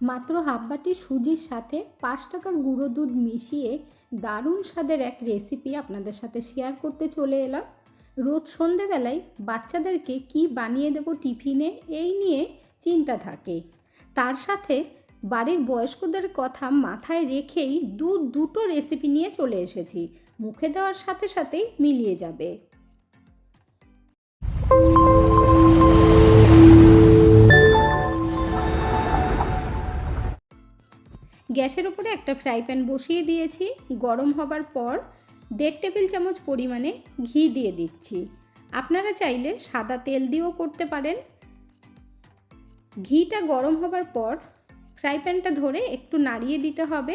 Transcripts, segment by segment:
মাত্র হাফ বাটি সুজির সাথে পাঁচ টাকার গুঁড়ো দুধ মিশিয়ে দারুণ স্বাদের এক রেসিপি আপনাদের সাথে শেয়ার করতে চলে এলাম। রোজ সন্ধেবেলায় বাচ্চাদেরকে কি বানিয়ে দেব টিফিনে, এই নিয়ে চিন্তা থাকে। তার সাথে বাড়ির বয়স্কদের কথা মাথায় রেখেই দু দুটো রেসিপি নিয়ে চলে এসেছি। মুখে দেওয়ার সাথে সাথেই মিলিয়ে যাবে। গ্যাসের উপরে একটা ফ্রাই প্যান বসিয়ে দিয়েছি। গরম হবার পর দেড় টেবিল চামচ পরিমাণে ঘি দিয়ে দিচ্ছি। আপনারা চাইলে সাদা তেল দিয়েও করতে পারেন। ঘিটা গরম হবার পর ফ্রাই প্যানটা ধরে একটু নাড়িয়ে দিতে হবে।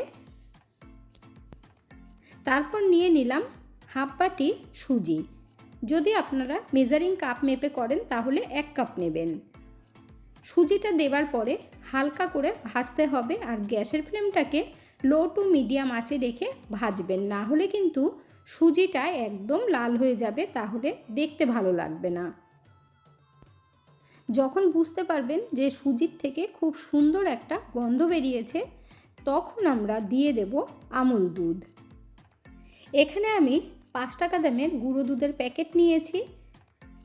তারপর নিয়ে নিলাম হাফ বাটি সুজি। যদি আপনারা মেজারিং কাপ মেপে করেন তাহলে এক কাপ নেবেন। সুজিটা দেবার পরে হালকা করে ভাজতে হবে আর গ্যাসের ফ্লেমটাকে লো টু মিডিয়াম আঁচে রেখে ভাজবেন। না হলে কিন্তু সুজিটা একদম লাল হয়ে যাবে, তাহলে দেখতে ভালো লাগবে না। যখন বুঝতে পারবেন যে সুজির থেকে খুব সুন্দর একটা গন্ধ বেরিয়েছে, তখন আমরা দিয়ে দেব আমুল দুধ। এখানে আমি পাঁচ টাকা দামের গুঁড়ো দুধের প্যাকেট নিয়েছি।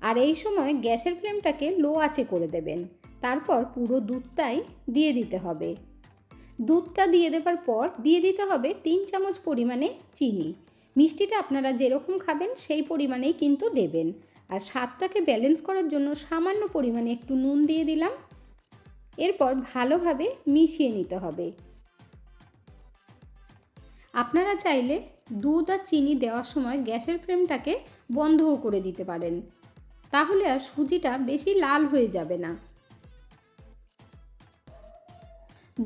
আর এই সময় গ্যাসের ফ্লেমটাকে লো আঁচে করে দেবেন। তারপর পুরো দুধটাই দিয়ে দিতে হবে। দুধটা দিয়ে দেবার পর দিয়ে দিতে হবে তিন চামচ পরিমাণে চিনি। মিষ্টিটা আপনারা যেরকম খাবেন সেই পরিমাণেই কিন্তু দেবেন। আর স্বাদটাকে ব্যালেন্স করার জন্য সামান্য পরিমাণে একটু নুন দিয়ে দিলাম। এরপর ভালোভাবে মিশিয়ে নিতে হবে। আপনারা চাইলে দুধ আর চিনি দেওয়ার সময় গ্যাসের ফ্লেমটাকে বন্ধও করে দিতে পারেন। তাহলে আর সুজিটা বেশি লাল হয়ে যাবে না।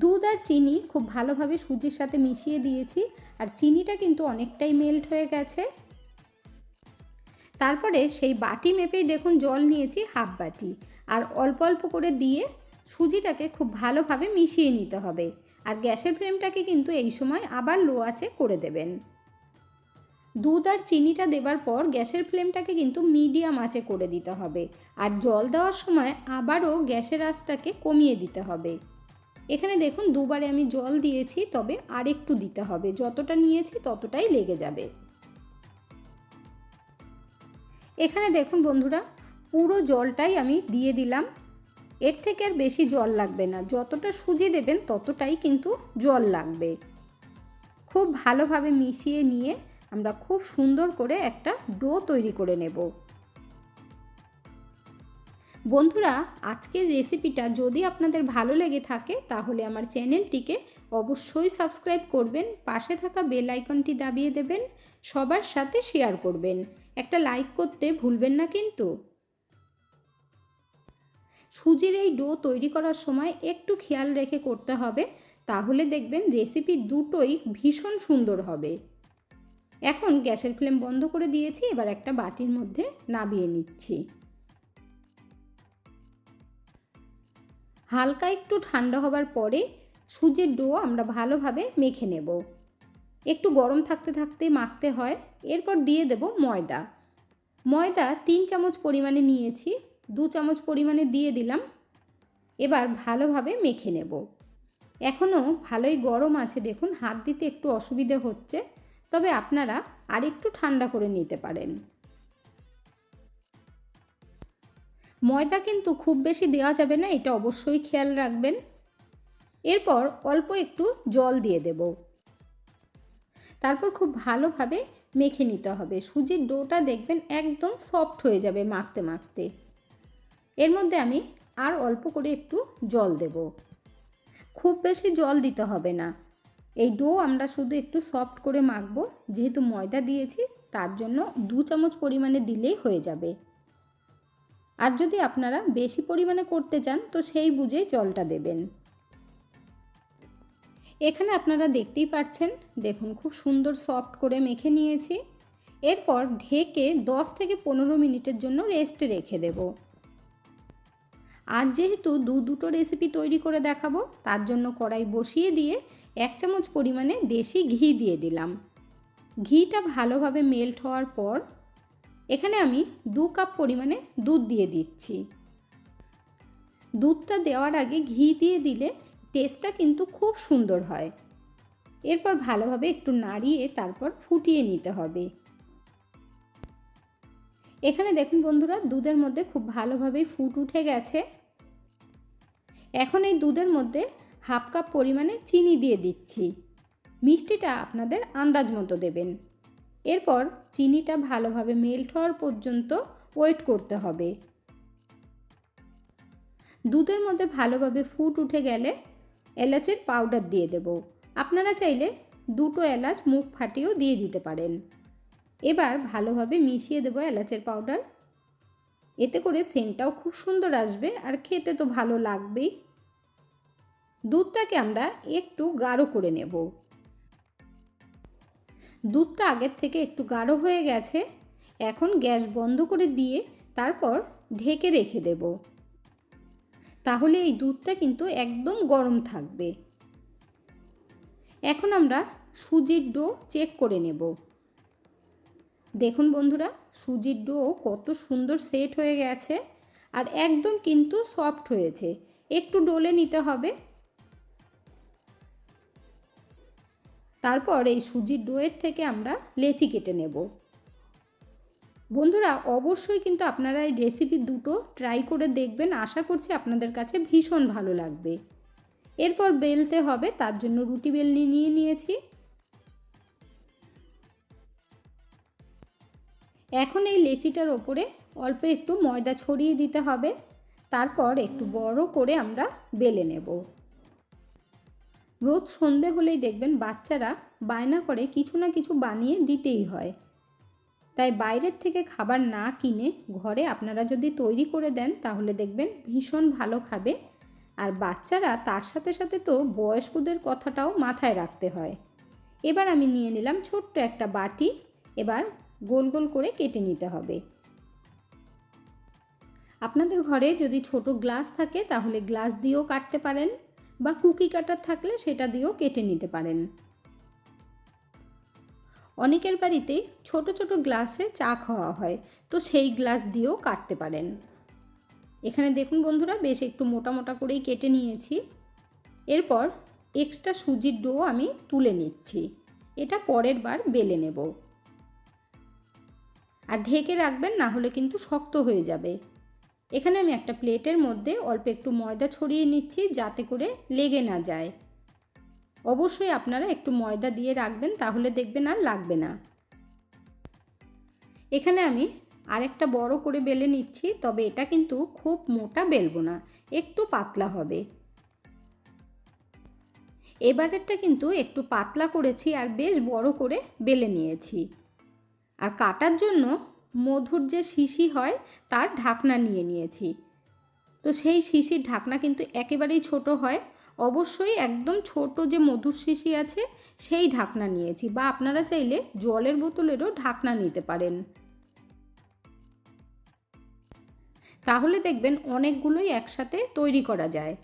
দুধ আর চিনি খুব ভালোভাবে সুজির সাথে মিশিয়ে দিয়েছি, আর চিনিটা কিন্তু অনেকটাই মেল্ট হয়ে গেছে। তারপরে সেই বাটি মেপেই দেখুন জল নিয়েছি হাফ বাটি, আর অল্প অল্প করে দিয়ে সুজিটাকে খুব ভালোভাবে মিশিয়ে নিতে হবে, আর গ্যাসের ফ্লেমটাকে কিন্তু এই সময় আবার লো আঁচে করে দেবেন। দুধ আর চিনিটা দেবার পর গ্যাসের ফ্লেমটাকে কিন্তু মিডিয়াম আঁচে করে দিতে হবে, আর জল দেওয়ার সময় আবারও গ্যাসের আঁচটাকে কমিয়ে দিতে হবে। এখানে দেখুন দুবারে আমি জল দিয়েছি, তবে আর একটু দিতে হবে। যতটা নিয়েছি ততটাই লেগে যাবে। এখানে দেখুন বন্ধুরা, পুরো জলটাই আমি দিয়ে দিলাম। এর থেকে আর বেশি জল লাগবে না। যতটা সুজি দেবেন ততটাই কিন্তু জল লাগবে। খুব ভালোভাবে মিশিয়ে নিয়ে আমরা খুব সুন্দর করে একটা ডো তৈরি করে নেব। বন্ধুরা, আজকের রেসিপিটা যদি আপনাদের ভালো লেগে থাকে, তাহলে আমার চ্যানেলটিকে অবশ্যই সাবস্ক্রাইব করবেন, পাশে থাকা বেল আইকনটি দাবিয়ে দেবেন, সবার সাথে শেয়ার করবেন। একটা লাইক করতে ভুলবেন না কিন্তু। সুজির এই ডো তৈরি করার সময় একটু খেয়াল রেখে করতে হবে, তাহলে দেখবেন রেসিপি দুটোই ভীষণ সুন্দর হবে। এখন গ্যাসের ফ্লেম বন্ধ করে দিয়েছি, এবার একটা বাটির মধ্যে নাবিয়ে নিচ্ছি। হালকা একটু ঠান্ডা হবার পরে সুজির ডো আমরা ভালোভাবে মেখে নেব। একটু গরম থাকতে থাকতে মাখতে হয়। এরপর দিয়ে দেব ময়দা। ময়দা তিন চামচ পরিমাণে নিয়েছি, দু চামচ পরিমাণে দিয়ে দিলাম। এবার ভালোভাবে মেখে নেব। এখনও ভালোই গরম আছে, দেখুন, হাত দিতে একটু অসুবিধে হচ্ছে, তবে আপনারা আরেকটু ঠান্ডা করে নিতে পারেন। ময়দা কিন্তু খুব বেশি দেওয়া যাবে না, এটা অবশ্যই খেয়াল রাখবেন। এরপর অল্প একটু জল দিয়ে দেব। তারপর খুব ভালোভাবে মেখে নিতে হবে। সুজির ডোটা দেখবেন একদম সফট হয়ে যাবে মাখতে মাখতে। এর মধ্যে আমি আর অল্প করে একটু জল দেব। খুব বেশি জল দিতে হবে না। এই ডো আমরা শুধু একটু সফট করে মাখবো, যেহেতু ময়দা দিয়েছি, তার জন্য দু চামচ পরিমাণে দিলেই হয়ে যাবে। আর যদি আপনারা বেশি পরিমাণে করতে চান, তো সেই বুঝে জলটা দেবেন। এখানে আপনারা দেখতেই পাচ্ছেন দেখুন খুব সুন্দর সফট করে মেখে নিয়েছি। এরপর ঢেকে 10 থেকে পনেরো মিনিটের জন্য রেস্টে রেখে দেব। আজ যেহেতু দু দুটো রেসিপি তৈরি করে দেখাবো, তার জন্য কড়াই বসিয়ে দিয়ে এক চামচ পরিমাণে দেশি ঘি দিয়ে দিলাম। ঘিটা ভালোভাবে মেল্ট হওয়ার পর এখানে আমি দু কাপ পরিমাণে দুধ দিয়ে দিচ্ছি। দুধটা দেওয়ার আগে ঘি দিয়ে দিলে টেস্টটা কিন্তু খুব সুন্দর হয়। এরপর ভালোভাবে একটু নাড়িয়ে তারপর ফুটিয়ে নিতে হবে। এখানে দেখুন বন্ধুরা, দুধের মধ্যে খুব ভালোভাবেই ফুট উঠে গেছে। এখন এই দুধের মধ্যে হাফ কাপ পরিমাণে চিনি দিয়ে দিচ্ছি। মিষ্টিটা আপনাদের আন্দাজ মতো দেবেন। এরপর চিনিটা ভালোভাবে মেল্ট হওয়ার পর্যন্ত ওয়েট করতে হবে। দুধের মধ্যে ভালোভাবে ফুট উঠে গেলে এলাচের পাউডার দিয়ে দেব। আপনারা চাইলে দুটো এলাচ মুখ ফাটিয়েও দিয়ে দিতে পারেন। এবার ভালোভাবে মিশিয়ে দেবো এলাচের পাউডার এতে করে সেন্টটাও খুব সুন্দর আসবে আর খেতে তো ভালো লাগবেই। দুধটাকে আমরা একটু গাঢ় করে নেব। দুধটা আগের থেকে একটু গাঢ় হয়ে গেছে, এখন গ্যাস বন্ধ করে দিয়ে তারপর ঢেকে রেখে দেব। তাহলে এই দুধটা কিন্তু একদম গরম থাকবে। এখন আমরা সুজির ডো চেক করে নেব। দেখুন বন্ধুরা, সুজির ডো কত সুন্দর সেট হয়ে গেছে আর একদম কিন্তু সফট হয়েছে। একটু ডোলে নিতে হবে। তারপর এই সুজির ডোয়ের থেকে আমরা লেচি কেটে নেব। বন্ধুরা, অবশ্যই কিন্তু আপনারা এই রেসিপি দুটো ট্রাই করে দেখবেন। আশা করছি আপনাদের কাছে ভীষণ ভালো লাগবে। এরপর বেলতে হবে, তার জন্য রুটি বেলনি নিয়ে নিয়েছি। এখন এই লেচিটার ওপরে অল্প একটু ময়দা ছড়িয়ে দিতে হবে। তারপর একটু বড় করে আমরা বেলে নেব। রোজ সন্ধে হলেই দেখবেন বাচ্চারা বায়না করে কিছু না কিছু বানিয়ে দিতেই হয়। তাই বাইরের থেকে খাবার না কিনে ঘরে আপনারা যদি তৈরি করে দেন, তাহলে দেখবেন ভীষণ ভালো খাবে। আর বাচ্চারা তার সাথে সাথে তো বয়স্কদের কথাটাও মাথায় রাখতে হয়। এবার আমি নিয়ে নিলাম ছোট্ট একটা বাটি। এবার গোল গোল করে কেটে নিতে হবে। আপনাদের ঘরে যদি ছোট গ্লাস থাকে, তাহলে গ্লাস দিয়েও কাটতে পারেন। বা কুকি কাটার থাকলে সেটা দিয়েও কেটে নিতে পারেন। অনেকের বাড়িতে ছোট ছোট গ্লাসে চা খাওয়া হয়, তো সেই গ্লাস দিয়েও কাটতে পারেন। এখানে দেখুন বন্ধুরা, বেশ একটু মোটা মোটা করেই কেটে নিয়েছি। এরপর এক্সট্রা সুজির ডো আমি তুলে নিচ্ছি। এটা পরের বার বেলে নেব। আর ঢেকে রাখবেন, না হলে কিন্তু শক্ত হয়ে যাবে। এখানে আমি একটা প্লেটের মধ্যে অল্প একটু ময়দা ছড়িয়ে নিচ্ছি যাতে করে লেগে না যায়। অবশ্যই আপনারা একটু ময়দা দিয়ে রাখবেন, তাহলে দেখবেন আর লাগবে না। এখানে আমি আরেকটা বড় করে বেলে নিচ্ছি, তবে এটা কিন্তু খুব মোটা বেলবো না, একটু পাতলা হবে। এবারেরটা কিন্তু একটু পাতলা করেছি আর বেশ বড় করে বেলে নিয়েছি। আর কাটার জন্য মধুর যে শিশি হয়, তার ঢাকনা নিয়ে নিয়েছি। তো সেই শিশির ঢাকনা কিন্তু একেবারেই ছোট হয়। অবশ্যই একদম ছোট যে মধুর শিশি আছে, সেই ঢাকনা নিয়েছি বা আপনারা চাইলে জলের বোতলেরও ঢাকনা নিতে পারেন। তাহলে দেখবেন অনেকগুলোই একসাথে তৈরি করা যায়।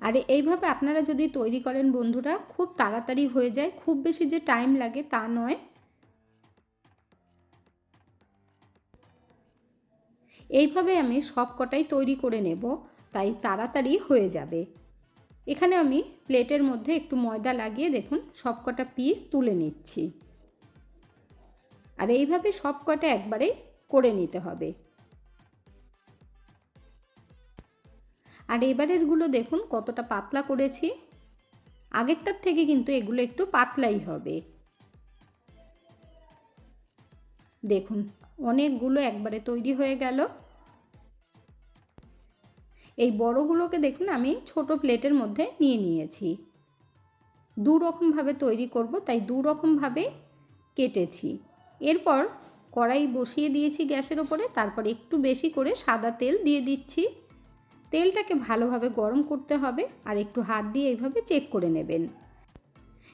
আর এইভাবে আপনারা যদি তৈরি করেন বন্ধুরা, খুব তাড়াতাড়ি হয়ে যায়। খুব বেশি যে টাইম লাগে তা নয়। এইভাবে আমি সব কটাই তৈরি করে নেব, তাই তাড়াতাড়ি হয়ে যাবে। এখানে আমি প্লেটের মধ্যে একটু ময়দা লাগিয়ে দেখুন সব কটা পিস তুলে নিচ্ছি। আর এইভাবে সব কটা একবারেই করে নিতে হবে। আর এবারেরগুলো দেখুন কতটা পাতলা করেছি। আগেরটার থেকে কিন্তু এগুলো একটু পাতলাই হবে। দেখুন, অনেকগুলো একবারে তৈরি হয়ে গেল। এই বড়গুলোকে দেখুন, আমি ছোট প্লেটের মধ্যে নিয়ে নিয়েছি। দু রকমভাবে তৈরি করব, তাই দু রকমভাবে কেটেছি। এরপর কড়াই বসিয়ে দিয়েছি গ্যাসের ওপরে, তারপর একটু বেশি করে সাদা তেল দিয়ে দিচ্ছি। তেলটাকে ভালোভাবে গরম করতে হবে, আর একটু হাত দিয়ে এইভাবে চেক করে নেবেন।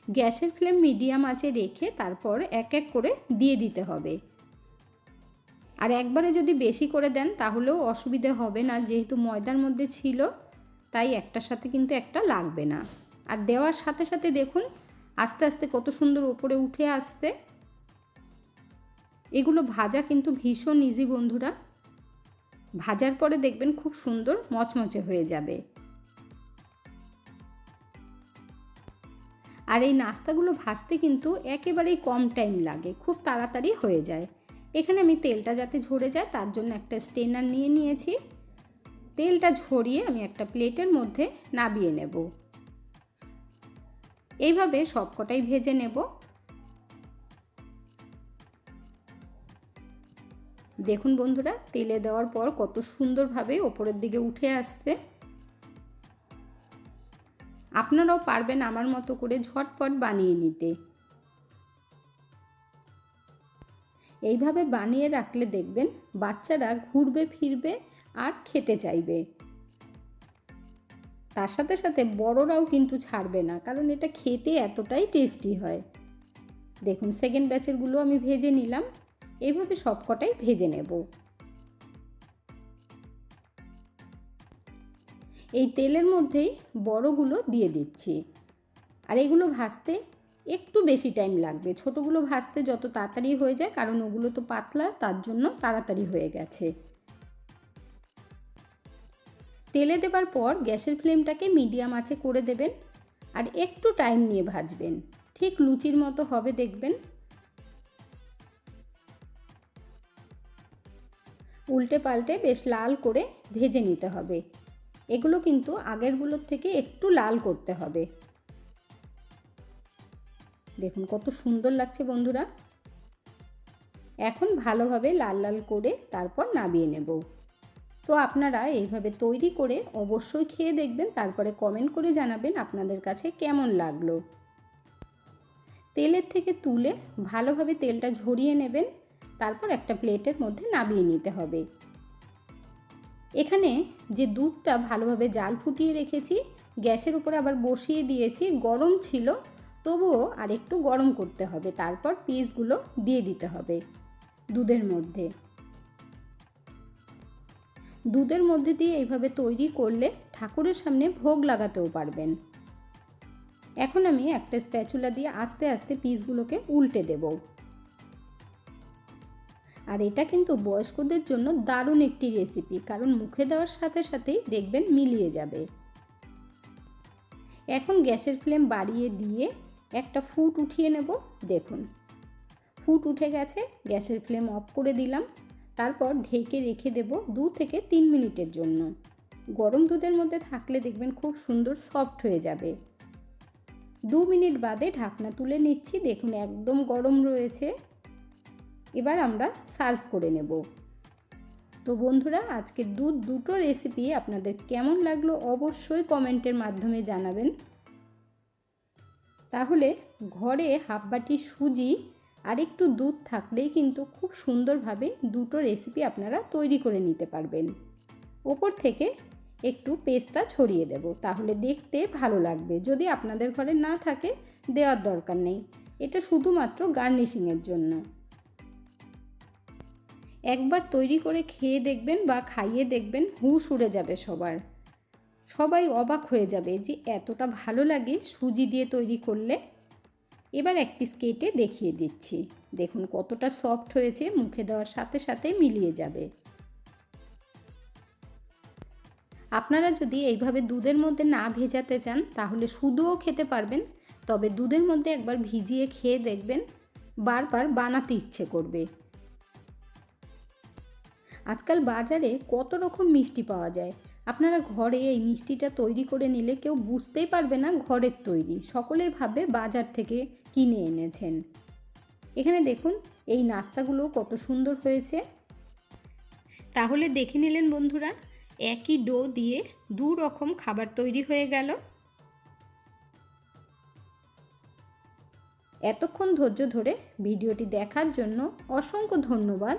গ্যাসের ফ্লেম মিডিয়াম আছে রেখে তারপর এক এক করে দিয়ে দিতে হবে। আর একবারে যদি বেশি করে দেন, তাহলেও অসুবিধে হবে না। যেহেতু ময়দার মধ্যে ছিল, তাই একটার সাথে কিন্তু একটা লাগবে না। আর দেওয়ার সাথে সাথে দেখুন, আস্তে আস্তে কত সুন্দর ওপরে উঠে আসছে। এগুলো ভাজা কিন্তু ভীষণ ইজি বন্ধুরা। ভাজার পরে দেখবেন খুব সুন্দর মচমচে হয়ে যাবে। আর এই নাস্তাগুলো ভাজতে কিন্তু একেবারেই কম টাইম লাগে, খুব তাড়াতাড়ি হয়ে যায়। এখানে আমি তেলটা যাতে ঝরে যায় তার জন্য একটা স্টেনার নিয়ে নিয়েছি। তেলটা ঝরিয়ে আমি একটা প্লেটের মধ্যে নাবিয়ে নেব। এইভাবে সবকটাই ভেজে নেব। দেখুন বন্ধুরা, তেলে দেওয়ার পর কত সুন্দরভাবে ওপরের দিকে উঠে আসছে। আপনারাও পারবেন আমার মতো করে ঝটপট বানিয়ে নিতে। এইভাবে বানিয়ে রাখলে দেখবেন বাচ্চারা ঘুরবে, ফিরবে আর খেতে চাইবে। তার সাথে সাথে বড়রাও কিন্তু ছাড়বে না, কারণ এটা খেতে এতটাই টেস্টি হয়। দেখুন সেকেন্ড ব্যাচেরগুলো আমি ভেজে নিলাম এইভাবে সবকটাই ভেজে নেব। এই তেলের মধ্যেই বড়গুলো দিয়ে দিচ্ছি। আর এগুলো ভাজতে একটু বেশি টাইম লাগবে। ছোটোগুলো ভাজতে যত তাড়াতাড়ি হয়ে যায়, কারণ ওগুলো তো পাতলা, তার জন্য তাড়াতাড়ি হয়ে গেছে। তেলে দেবার পর গ্যাসের ফ্লেমটাকে মিডিয়াম আছে করে দেবেন আর একটু টাইম নিয়ে ভাজবেন। ঠিক লুচির মতো হবে দেখবেন। উল্টে পাল্টে বেশ লাল করে ভেজে নিতে হবে। এগুলো কিন্তু আগেরগুলোর থেকে একটু লাল করতে হবে। দেখুন কত সুন্দর লাগছে বন্ধুরা। এখন ভালোভাবে লাল লাল করে তারপর নামিয়ে নেব। তো আপনারা এইভাবে তৈরি করে অবশ্যই খেয়ে দেখবেন, তারপরে কমেন্ট করে জানাবেন আপনাদের কাছে কেমন লাগল। তেলের থেকে তুলে ভালোভাবে তেলটা ঝরিয়ে নেবেন, তারপর একটা প্লেটের মধ্যে নামিয়ে নিতে হবে। এখানে যে দুধটা ভালোভাবে জাল ফুটিয়ে রেখেছি, গ্যাসের উপরে আবার বসিয়ে দিয়েছি, গরম ছিল তবুও আর একটু গরম করতে হবে, তারপর পিসগুলো দিয়ে দিতে হবে দুধের মধ্যে। দুধের মধ্যে দিয়ে এইভাবে তৈরি করলে ঠাকুরের সামনে ভোগ লাগাতেও পারবেন। এখন আমি একটা স্প্যাচুলা দিয়ে আস্তে আস্তে পিসগুলোকে উল্টে দেব। আর এটা কিন্তু বয়স্কদের জন্য দারুণ একটি রেসিপি, কারণ মুখে দেওয়ার সাথে সাথেই দেখবেন মিলিয়ে যাবে। এখন গ্যাসের ফ্লেম বাড়িয়ে দিয়ে একটা ফুট উঠিয়ে নেব, দেখুন। ফুট উঠে গেছে, গ্যাসের ফ্লেম অফ করে দিলাম। তারপর ঢেকে রেখে দেব দু থেকে তিন মিনিটের জন্য। গরম দুধের মধ্যে থাকলে দেখবেন খুব সুন্দর সফট হয়ে যাবে। দু মিনিট বাদে ঢাকনা তুলে নিচ্ছি, দেখুন একদম গরম রয়েছে। এবার আমরা সার্ভ করে নেব। তো বন্ধুরা, আজকের দুধ দুটো রেসিপি আপনাদের কেমন লাগল অবশ্যই কমেন্টের মাধ্যমে জানাবেন। তাহলে ঘরে হাফ বাটি সুজি আর একটু দুধ থাকলেই কিন্তু খুব সুন্দরভাবে দুটো রেসিপি আপনারা তৈরি করে নিতে পারবেন। ওপর থেকে একটু পেস্তা ছড়িয়ে দেব, তাহলে দেখতে ভালো লাগবে। যদি আপনাদের ঘরে না থাকে, দেওয়ার দরকার নেই। এটা শুধুমাত্র গার্নিশিংয়ের জন্য। একবার তৈরি করে খেয়ে দেখবেন বা খাইয়ে দেখবেন, হুশ উড়ে যাবে সবার। সবাই অবাক হয়ে যাবে যে এতটা ভালো লাগে সুজি দিয়ে তৈরি করলে। এবার এক পিস কেটে দেখিয়ে দিচ্ছি। দেখুন কতটা সফট হয়েছে, মুখে দেওয়ার সাথে সাথে মিলিয়ে যাবে। আপনারা যদি এইভাবে দুধের মধ্যে না ভেজাতে চান, তাহলে শুধুও খেতে পারবেন। তবে দুধের মধ্যে একবার ভিজিয়ে খেয়ে দেখবেন, বারবার বানাতে ইচ্ছে করবে। আজকাল বাজারে কত রকম মিষ্টি পাওয়া যায়। আপনারা ঘরে এই মিষ্টিটা তৈরি করে নিলে কেউ বুঝতেই পারবে না ঘরের তৈরি। সকলেই ভাবে বাজার থেকে কিনে এনেছেন। এখানে দেখুন, এই নাস্তাগুলো কত সুন্দর হয়েছে। তাহলে দেখে নিলেন বন্ধুরা, একই ডো দিয়ে দু রকম খাবার তৈরি হয়ে গেল। এতক্ষণ ধৈর্য ধরে ভিডিওটি দেখার জন্য অসংখ্য ধন্যবাদ।